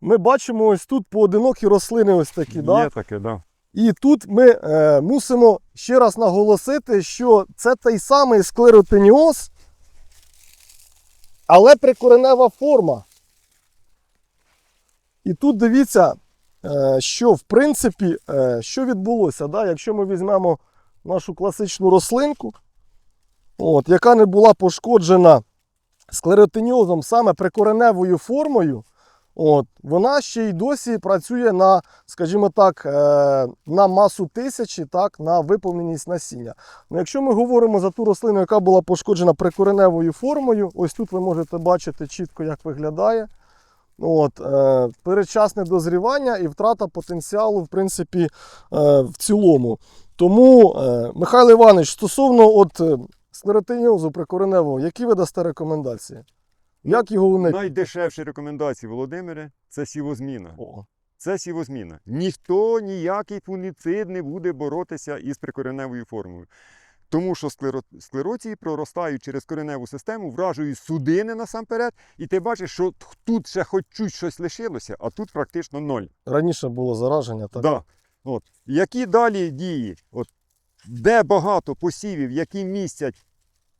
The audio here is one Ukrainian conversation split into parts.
ми бачимо ось тут поодинокі рослини ось такі. Да? Таке, да. І тут ми е, мусимо ще раз наголосити, що це той самий склеротеніоз, але прикоренева форма. І тут дивіться, е, що в принципі, е, що відбулося, да? якщо ми візьмемо нашу класичну рослинку, от, яка не була пошкоджена склеротеніозом саме прикореневою формою, от, вона ще й досі працює на, скажімо так, е, на масу тисячі, так, на виповненість насіння. Ну, якщо ми говоримо за ту рослину, яка була пошкоджена прикореневою формою, ось тут ви можете бачити чітко, як виглядає. От, е, передчасне дозрівання і втрата потенціалу, в принципі, е, в цілому. Тому, е, Михайло Іванович, стосовно от, склеротиніозу прикореневого, які ви дасте рекомендації? Як його уникнути? Найдешевші рекомендації, Володимире, це сівозміна. О, Це сівозміна. Ніхто ніякий фунгіцид не буде боротися із прикореневою формою. Тому що склеро... склероції проростають через кореневу систему, вражують судини насамперед, і ти бачиш, що тут ще хоч чуть щось лишилося, а тут практично ноль. Раніше було зараження, так? Да. От. Які далі дії? От. Де багато посівів, які містять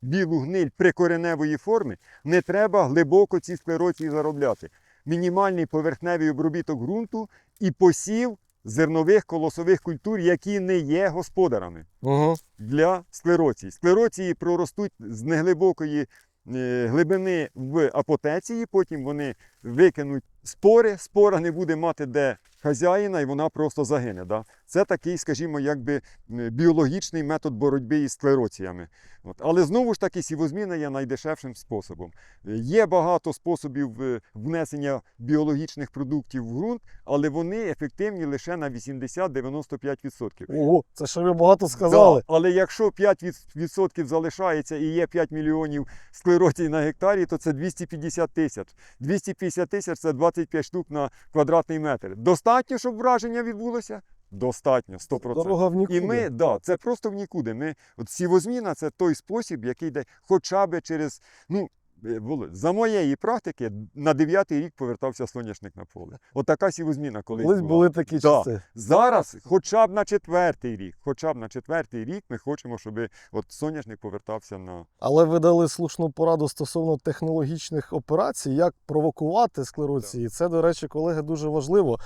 білу гниль прикореневої форми, не треба глибоко ці склероції заробляти. Мінімальний поверхневий обробіток ґрунту і посів зернових колосових культур, які не є господарами Угу. для склероції. Склероції проростуть з неглибокої е, глибини в апотеції, потім вони викинуть спори, спора не буде мати де хазяїна, і вона просто загине. Да? Це такий, скажімо, якби біологічний метод боротьби із склероціями. От. Але знову ж таки, сівозміна є найдешевшим способом. Е, Є багато способів е, внесення біологічних продуктів в ґрунт, але вони ефективні лише на 80-95%. Ого, це ще ви багато сказали. Да, але якщо 5% залишається і є 5 мільйонів склеротій на гектарі, то це 250 тисяч. 250 тисяч це 25 штук на квадратний метр. Достатньо, щоб враження відбулося? Достатньо, 100%. Дорога в нікуди. І ми, да, це просто в нікуди. Ми, от сівозміна це той спосіб, який йде хоча б через. Ну, е, за моєї практики на дев'ятий рік повертався соняшник на поле. От така сівозміна колись Колись була. були такі Да. часи. Зараз, хоча б на четвертий рік, хоча б на четвертий рік ми хочемо, щоб от соняшник повертався на Але ви дали слушну пораду стосовно технологічних операцій, як провокувати склероції. Це, до речі, колеги, дуже важливо.